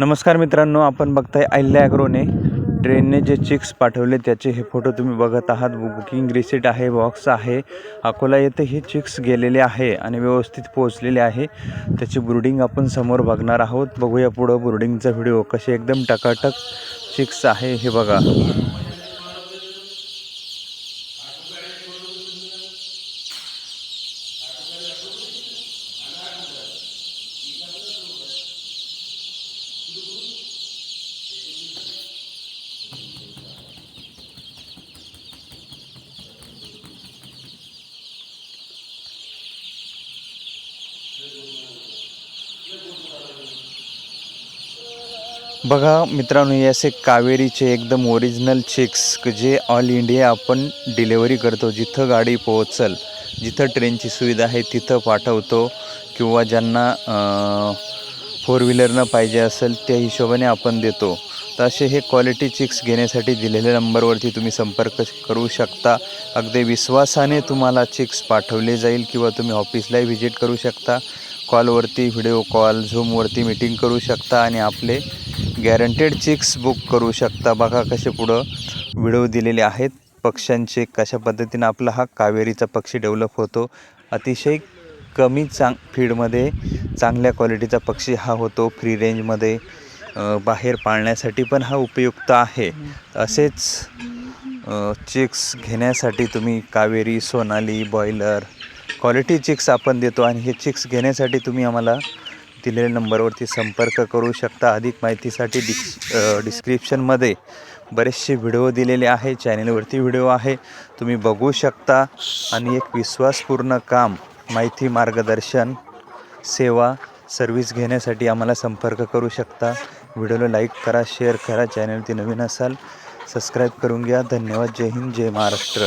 नमस्कार मित्रांनो आपण बघताय अहिल्या ॲग्रोने ट्रेनने जे चिक्स पाठवले त्याचे हे फोटो तुम्ही बघत आहात. बुकिंग रिसिट आहे बॉक्स आहे. अकोला येथे हे चिक्स गेलेले आहे आणि व्यवस्थित पोहोचलेले आहे. त्याची ब्रुडिंग आपण समोर बघणार आहोत. बघूया पुढं ब्रुडिंगचा व्हिडिओ कसे एकदम टकाटक चिक्स आहे हे बघा. बघा मित्रांनो हे असे कावेरीचे एकदम ओरिजिनल चेक्स जे ऑल इंडिया आपण डिलेवरी करतो. जिथं गाडी पोहोचल जिथं ट्रेनची सुविधा आहे तिथं पाठवतो. किंवा ज्यांना फोर व्हीलरनं पाहिजे असेल त्या हिशोबाने आपण देतो. तर असे हे क्वालिटी चिक्स घेण्यासाठी दिलेल्या नंबरवरती तुम्ही संपर्क करू शकता. अगदी विश्वासाने तुम्हाला चिक्स पाठवले जाईल किंवा तुम्ही ऑफिसलाही व्हिजिट करू शकता. कॉलवरती व्हिडिओ कॉल झूमवरती मीटिंग करू शकता आणि आपले गॅरंटेड चिक्स बुक करू शकता. बघा कसे पुढं व्हिडिओ दिलेले आहेत. पक्ष्यांचे कशा पद्धतीनं आपला हा कावेरीचा पक्षी डेव्हलप होतो. अतिशय कमी चांग फीडमध्ये चांगल्या क्वालिटीचा पक्षी हा होतो. फ्री रेंजमध्ये बाहेर पाळण्यासाठी पण हा उपयुक्त आहे. असेच चिक्स घेण्यासाठी तुम्ही Kaveri Sonali boiler quality chicks आपण देतो आणि हे चिक्स घेण्यासाठी तुम्ही आम्हाला दिलेल्या नंबरवरती संपर्क करू शकता. अधिक माहितीसाठी डिस् डिस्क्रिप्शनमध्ये बरेचसे व्हिडिओ दिलेले आहे. चॅनेलवरती व्हिडिओ आहे. तुम्ही बघू शकता. आणि एक विश्वासपूर्ण काम माहिती मार्गदर्शन सेवा सर्व्हिस घेण्यासाठी आम्हाला संपर्क करू शकता. व्हिडिओला लाईक करा शेअर करा. चॅनलवरती नवीन असाल सबस्क्राईब करून घ्या. धन्यवाद. जय हिंद. जय महाराष्ट्र.